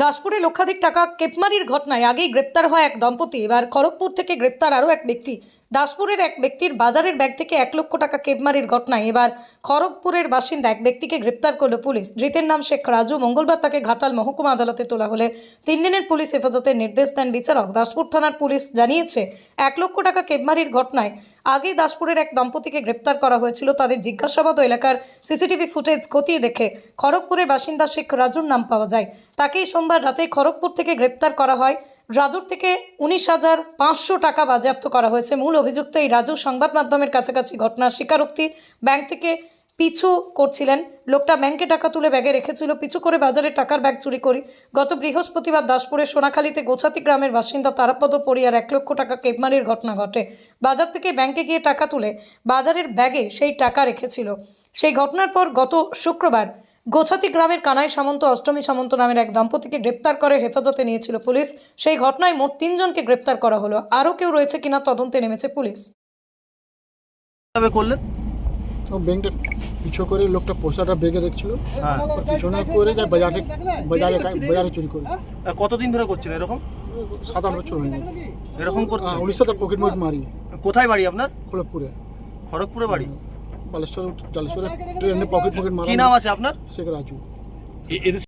দাসপুরে লক্ষাধিক টাকা কেপমারির ঘটনায় আগেই গ্রেপ্তার হয় এক দম্পতি। এবার খড়গপুর থেকে গ্রেপ্তার আরও এক ব্যক্তি। দাসপুরের এক ব্যক্তির বাজারের ব্যাগ থেকে এক লক্ষ টাকা কেপমারির ঘটনায় এবার খড়গপুরের বাসিন্দা এক ব্যক্তিকে গ্রেপ্তার করল পুলিশ। ধৃতের নাম শেখ রাজু। মঙ্গলবার তাকে ঘাটাল মহকুমা আদালতে তোলা হলে তিন দিনের পুলিশ হেফাজতের নির্দেশ দেন বিচারক। দাসপুর থানার পুলিশ জানিয়েছে, এক লক্ষ টাকা কেপমারির ঘটনায় আগে দাসপুরের এক দম্পতিকে গ্রেপ্তার করা হয়েছিল। তাদের জিজ্ঞাসাবাদ এলাকার সিসিটিভি ফুটেজ খতিয়ে দেখে খড়গপুরের বাসিন্দা শেখ রাজুর নাম পাওয়া যায়। তাকেই সোমবার রাতে খড়গপুর থেকে গ্রেপ্তার করা হয়। রাজুর থেকে উনিশ হাজার পাঁচশো টাকা বাজেয়াপ্ত করা হয়েছে। মূল অভিযুক্ত এই রাজু সংবাদ মাধ্যমের কাছাকাছি ঘটনার স্বীকারোক্তি ব্যাংক থেকে পিছু করছিলেন। লোকটা ব্যাংকে টাকা তুলে ব্যাগে রেখেছিল, পিছু করে বাজারে টাকার ব্যাগ চুরি করি। গত বৃহস্পতিবার দাসপুরের সোনাখালীতে গোছাতি গ্রামের বাসিন্দা তারাপদ পরিয়ার এক লক্ষ টাকা কেপমারির ঘটনা ঘটে। বাজার থেকে ব্যাংকে গিয়ে টাকা তুলে বাজারের ব্যাগে সেই টাকা রেখেছিল। সেই ঘটনার পর গত শুক্রবার গোছাতি গ্রামের কানাই সামন্ত অষ্টমী সামন্ত নামের এক দম্পতিকে গ্রেপ্তার করে হেফাজতে নিয়েছিল পুলিশ। সেই ঘটনায় মোট তিনজনকে গ্রেপ্তার করা হলো। আরও কেউ রয়েছে কিনা তদন্তে নেমেছে পুলিশ। করলেন? তো ব্যাংকটা পিছু করে লোকটা পয়সাটা বেগে রেখেছিল হ্যাঁ। পিছনে করে যায় বাজারে বাজারে বাজারে চুরি করে। কতদিন ধরে করছেন এরকম? সাত আট বছর হয়ে এরকম করছেন? হ্যাঁ, উড়িষ্যাতে পকেট মারি। কোথায় বাড়ি আপনার? খড়গপুরে। খড়গপুরে বাড়ি? বালেশ্বর জালেশ্বরে ট্রেনে পকেট পকেট মারা কি নাম আছে আপনার শেখ রাজু এদের